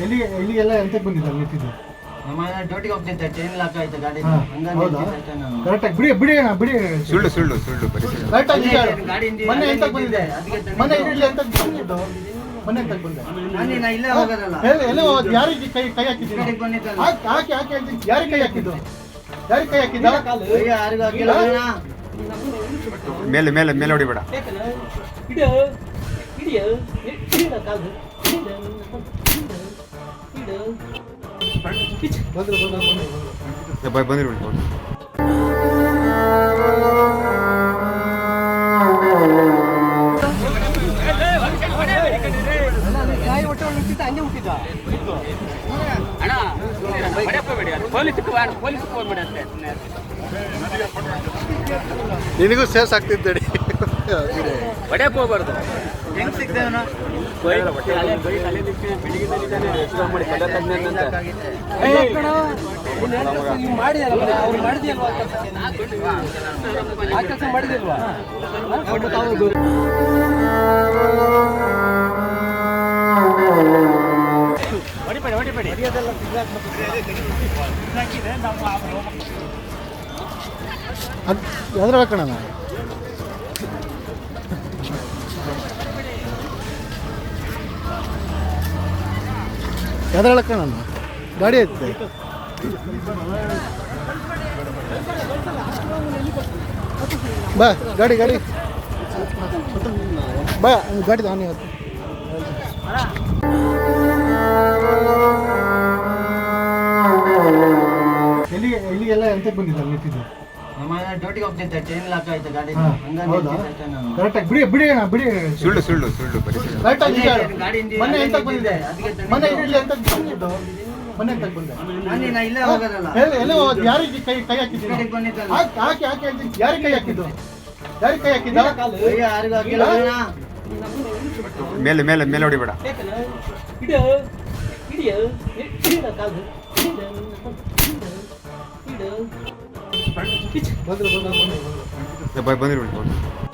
ಎಂತಕ್ಕೆ ಬಂದಿದ್ದಾರೆ ನಿಂತಿದ್ದು? ನಮ್ಮ ಡ್ಯೂಟಿಗೆ ಹೋಗ್ತಿದ್ದೆ ಟ್ರೈನ್ ಲಾಕ್ ಆಯ್ತು ಗಾಡಿ ಹಾ, ಹಂಗಾಗಿ ಹೌದಾ? ನಿಂತಿದ್ದೆ ನಾನು. ಕರೆಕ್ಟಾಗಿ ಬಿಡಿ ಬಿಡಿ ಅಣ್ಣ ಬಿಡಿ. ಸುಳ್ಳು ಸುಳ್ಳು ಸುಳ್ಳು ಬರೀ ಸುಳ್ಳು. ಕರೆಕ್ಟಾಗಿ ಗಾಡಿ ಹಿಂದೆ ಮೊನ್ನೆ ಎಂತಕ್ಕೆ ಬಂದಿದ್ದೆ? ನಿಂತಿದ್ದೆ, ಅದಕ್ಕೆ ಮೊನ್ನೆ. ಇಲ್ಲಿ ಎಂತಕ್ಕೆ ಬಂದಿದ್ದು? ಮೊನ್ನೆ ಎಂತಕ್ಕೆ ಬಂದೆ? ನಾನು ನಾ ಇಲ್ಲೇ ಹೋಗೋದಲ್ಲ. ಹೇಳಿ ಎಲ್ಲೋ ಹೋದ್- ಯಾರಿಗೆ ಕೈ ಕೈ ಹಾಕಿದ್ದೀನಿ ಗಾಡಿಗೆ ಬಂದಿದ್ದಲ್ಲ. ಹಾಕಿ ಹಾಕಿ ಹಾಕಿ ಹೇಳ್ತೀನಿ ಯಾರಿಗೆ ಕೈ ಹಾಕಿದ್ದು? ಯಾರಿಗೆ ಕೈ ಹಾಕಿದ್ದ? ಅಯ್ಯೋ, ಯಾರಿಗೂ ಹಾಕಿಲ್ಲ ಅಣ್ಣ. ಮೇಲೆ ಮೇಲೆ ಮೇಲೆ ಹೊಡಿಬೇಡ. ಹಿಡಿಯೋ ಹಿಡಿಯೋ ಕಾಲು. ಬಂದ್ರು ಬಂದ್ರು ಬಂದ್ರು ಬಂದ್ರು ಬ- ಬಂದಿರಿ ಬಿಡಿ ಹೋಗಿ. ನಿನಗೂ ಸೇರ್ಸ್ ಆಗ್ತಿದ್ದೇಳಿ ಹೆಂಗ್ ಸಿಗ್ದೆ ಅವ್ನು? ಲಾಕ್ ಆಗಿತ್ತೆ. ಮಾಡಿದಲ್ವಾ ಅವ್ರು ಮಾಡಿದ್ಯಲ್ವಾ ಆ ಕೆಲಸ? ಮಾಡಿದಿಲ್ವಾ ಅದು ಯಾವ್ದ್ರ ಹಾಕೋಣ ಯಾವ್ದ್ರ ನಾನು ಗಾಡಿ ಐತೆ. ಬಾ, ಗಾಡಿ ಗಾಡಿ. ಬಾ ಗಾಡಿ ನಾನು ಇವತ್ತು ಎಲ್ಲಿ ಇಲ್ಲಿಗೆಲ್ಲ ಎಂತಕ್ಕೆ ಬಂದಿದ್ದಾರೆ ನಿಂತಿದ್ದೆ? ಡ್ಯೂಟಿಗೆ ಹೋಗ್ತಿದ್ದೆ ಚೈನ್ ಲಾಕ್ ಆಯ್ತು ಗಾಡಿ ಹೌದಾ? ಕರೆಕ್ಟಾಗಿ ಬಿಡಿ ಬಿಡಿ ಅಣ್ಣ ಬಿಡಿ. ಸುಳ್ಳು ಸುಳ್ಳು ಸುಳ್ಳು ಬರೀ ಸುಳ್ಳು. ಕರೆಕ್ಟಾಗಿ ಅಲ್ಲೇ ಹೇಳು. ಗಾಡಿ ಹಿಂದೆ ಮೊನ್ನೆ ಎಂತ ಬಂದಿದೆ ಅದಕ್ಕೆ ಬಂದಿದ್ದು? ಬಂದೆ? ನಾನು ನಾ ಇಲ್ಲೇ ಹೋಗೋದಲ್ಲ. ಎಲ್ಲೋ ಹೋದ್- ಯಾರಿಗೆ ಕೈ ಕೈ ಹಾಕಿದ್ದೀನಿ ಗಾಡಿಗೆ ಬಂದಿದ್ದಲ್ಲ. ಹಾಕಿ ಹಾಕಿ ಹಾಕಿ ಹೇಳ್ತೀನಿ ಯಾರಿಗೆ ಕೈ ಹಾಕಿದ್ದು? ಯಾರಿಗೆ ಕೈ ಹಾಕಿದ್ದ? ಅಯ್ಯೋ, ಯಾರಿಗೂ ಹಾಕಿಲ್ಲ ಅಣ್ಣ. ಮೇಲೆ ಮೇಲೆ ಮೇಲೆ ಹೊಡಿಬೇಡ. ಹಿಡಿಯೋ ಹಿಡಿಯೋ ಹಿಡಿಯೋ ಕಾಲು ಹಿಡಿಯೋ ಹಿಡಿಯೋ ಬಂದ್ರು ಬಂದ್ರು ಬಂದ್ರು ಬಂದ್ರು ಬ- ಬಂದಿರಿ ಬಿಡಿ ಹೋಗಿ.